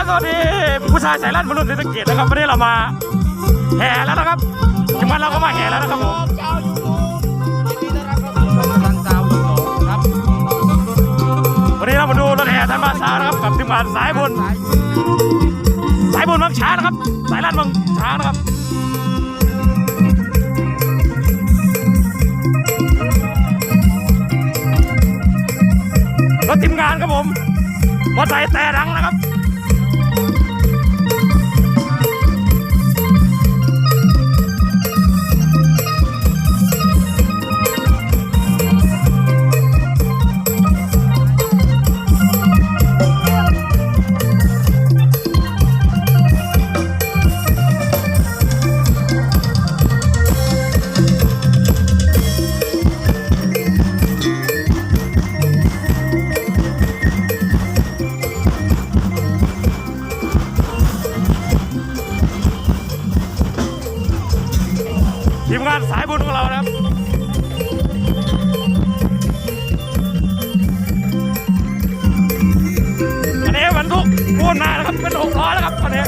ับสวัสดีผู้ชายสายลั่นมรุ่นศรีสะเกดนะครับวันนี้เรามาแห่แล้วนะครับทีมงานเราก็มาแห่แล้วนะครับผมวันนี้เรามาดูรถแห่ท่านมาช้านะครับกับทีมงานสายบุญสายสายบุญบางช้านะครับ สายลั่นบางช้านะครับรถทีมงานครับผมมอเตอร์ไซค์แต่ดังนะครับ ทีมงานสายบุญของเรานะครับอันนี้บรรทุกปูนมานะครับเป็นหกล้อแล้วครับอันนี้